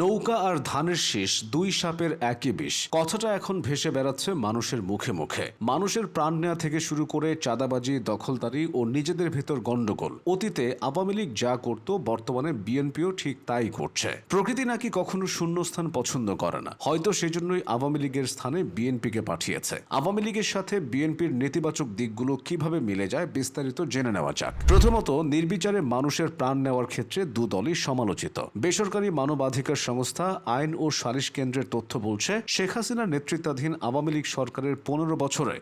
নৌকা আর ধানের শীষ দুই সাপের একই বিষ। কথাটা এখন ভেসে বেড়াচ্ছে মানুষের মুখে মুখে। মানুষের প্রাণ নেওয়া থেকে শুরু করে চাঁদাবাজি, দখলদারি ও নিজেদের ভেতর গন্ডগোল অতীতে আওয়ামী লীগ যা করত, বর্তমানে বিএনপিও ঠিক তাই করছে। প্রকৃতি নাকি কখনো শূন্যস্থান পছন্দ করে না। হয়তো সেজন্যই আওয়ামী লীগের স্থানে বিএনপিকে পাঠিয়েছে। আওয়ামী লীগের সাথে বিএনপির নেতিবাচক দিকগুলো কীভাবে মিলে যায়, বিস্তারিত জেনে নেওয়া যাক। প্রথমত, নির্বিচারে মানুষের প্রাণ নেওয়ার ক্ষেত্রে দু দলই সমালোচিত। বেসরকারি মানবাধিকার সংস্থা আইন ও সালিশ কেন্দ্রের তথ্য বলছে, শেখ হাসিনার নেতৃত্বাধীন আওয়ামী লীগ সরকারের পনেরো বছরে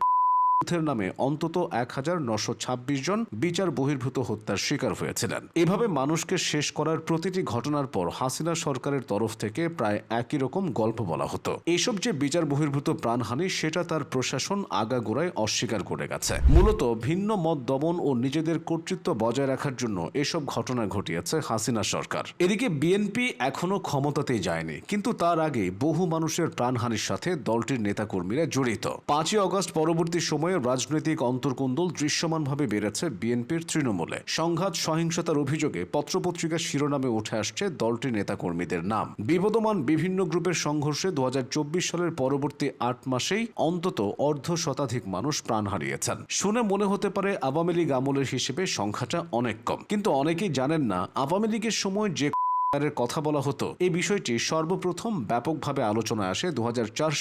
যুদ্ধের নামে অন্তত এক হাজার নশো ছাব্বিশ জন বিচার বহির্ভূত হত্যার শিকার হয়েছিলেন। এভাবে মানুষকে শেষ করার প্রতিটি ঘটনার পর হাসিনা সরকারের তরফ থেকে প্রায় একই রকম গল্প বলা হতো। এসব যে বিচার বহির্ভূত প্রাণহানি, সেটা তার প্রশাসন আগাগোড়ায় অস্বীকার করে গেছে। মূলত ভিন্ন মত দমন ও নিজেদের কর্তৃত্ব বজায় রাখার জন্য এসব ঘটনা ঘটিয়েছে হাসিনা সরকার। এদিকে বিএনপি এখনও ক্ষমতাতেই যায়নি, কিন্তু তার আগে বহু মানুষের প্রাণহানির সাথে দলটির নেতাকর্মীরা জড়িত। পাঁচই অগস্ট পরবর্তী সময়ে রাজনৈতিক অন্তর্কুন্দল দৃশ্যমানভাবে বেড়েছে বিএনপির তৃণমূলে। সংঘাত, সহিংসতার অভিযোগে পত্রপত্রিকার শিরোনামে উঠে আসছে দলটির নেতাকর্মীদের নাম। বিবদমান বিভিন্ন গ্রুপের সংঘর্ষে দু হাজার চব্বিশ সালের পরবর্তী আট মাসেই অন্তত অর্ধ শতাধিক মানুষ প্রাণ হারিয়েছেন। শুনে মনে হতে পারে আওয়ামী লীগ আমলের হিসেবে সংখ্যাটা অনেক কম। কিন্তু অনেকেই জানেন না, আওয়ামী লীগের সময় যে কথা বলা হতো। এই বিষয়টি সর্বপ্রথম ব্যাপকভাবে আলোচনায় আসে দু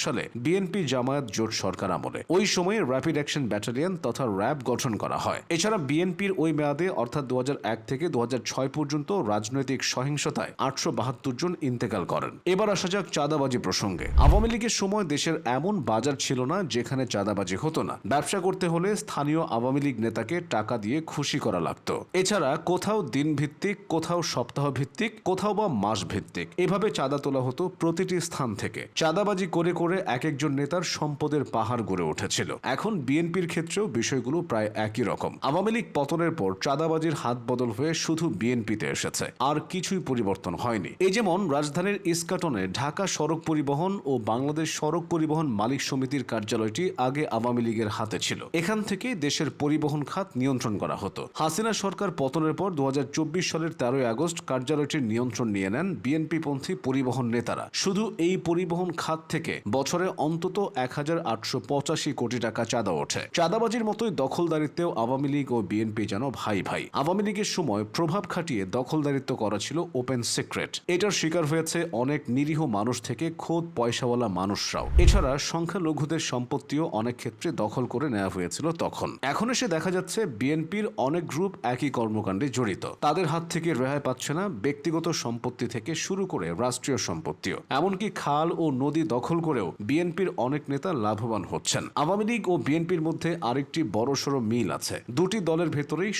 সালে বিএনপি জামায়াত জোট সরকার আমলে। ওই সময়ে র্যাপিড অ্যাকশন ব্যাটালিয়ন তথা র্যাব গঠন করা হয়। এছাড়া বিএনপির ওই মেয়াদে, অর্থাৎ দু থেকে দু পর্যন্ত রাজনৈতিক সহিংসতায় আটশো বাহাত্তর জন ইন্তেকাল করেন। এবার আসা যাক চাঁদাবাজি প্রসঙ্গে। আওয়ামী লীগের সময় দেশের এমন বাজার ছিল না যেখানে চাঁদাবাজি হতো না। ব্যবসা করতে হলে স্থানীয় আওয়ামী লীগ নেতাকে টাকা দিয়ে খুশি করা লাগতো। এছাড়া কোথাও দিন ভিত্তিক কোথাও সপ্তাহ ভিত্তিক কোথাও বা মাস ভিত্তিক এভাবে চাঁদা তোলা হতো প্রতিটি স্থান থেকে। চাঁদাবাজি করে করে এক একজন নেতার সম্পদের পাহাড় গড়ে উঠেছিল। এখন বিএনপির ক্ষেত্রেও বিষয়গুলো প্রায় একই রকম। আওয়ামী লীগ পতনের পর চাঁদাবাজির হাত বদল হয়ে শুধু বিএনপিতে এসেছে। আর কিছুই পরিবর্তন হয়নি। এই যেমন রাজধানীর ইস্কাটনে ঢাকা সড়ক পরিবহন ও বাংলাদেশ সড়ক পরিবহন মালিক সমিতির কার্যালয়টি আগে আওয়ামী লীগের হাতে ছিল। এখান থেকে দেশের পরিবহন খাত নিয়ন্ত্রণ করা হতো। হাসিনা সরকার পতনের পর দু হাজার চব্বিশ সালের তেরোই আগস্ট কার্যালয়টির নিয়ন্ত্রণ নিয়ে নেন বিএনপি পন্থী পরিবহন নেতারা। শুধু এই পরিবহন খাত থেকে বছরে অন্তত এক হাজার আটশো পঁচাশি কোটি টাকা চাঁদা ওঠে। চাঁদাবাজির মতোই দখলদারিত্বেও আওয়ামী লীগ ও বিএনপি যেন ভাই ভাই। আওয়ামী লীগের সময় প্রভাব খাটিয়ে দখলদারিত্ব করা ছিল ওপেন সিক্রেট। এটার শিকার হয়েছে অনেক নিরীহ মানুষ থেকে খোদ পয়সাওয়ালা মানুষরাও। এছাড়া সংখ্যালঘুদের সম্পত্তিও অনেক ক্ষেত্রে দখল করে নেওয়া হয়েছিল তখন। এখন এসে দেখা যাচ্ছে বিএনপির অনেক গ্রুপ একই কর্মকাণ্ডে জড়িত। তাদের হাত থেকে রেহাই পাচ্ছে না ব্যক্তিগত সম্পত্তি থেকে শুরু করে রাষ্ট্রীয় সম্পত্তিও। এমনকি খাল ও নদী দখল করেও বিএনপির অনেক নেতা লাভবান হচ্ছেন। আওয়ামী লীগ ও বিএনপির মধ্যে আরেকটি বড়সড় মিল আছে। দুটি দলের ভেতরেই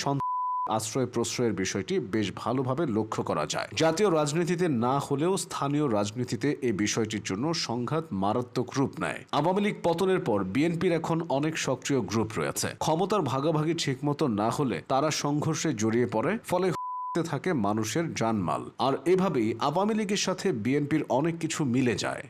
আশ্রয় প্রশ্রয়ের বিষয়টি বেশ ভালোভাবে লক্ষ্য করা যায়। জাতীয় রাজনীতিতে না হলেও স্থানীয় রাজনীতিতে এই বিষয়টির জন্য সংঘাত মারাত্মক রূপ নেয়। আওয়ামী লীগ পতনের পর বিএনপির এখন অনেক সক্রিয় গ্রুপ রয়েছে। ক্ষমতার ভাগাভাগি ঠিকমতো না হলে তারা সংঘর্ষে জড়িয়ে পড়ে, ফলে থাকে মানুষের জানমাল। আর এভাবেই আওয়ামী লীগের সাথে বিএনপির অনেক কিছু মিলে যায়।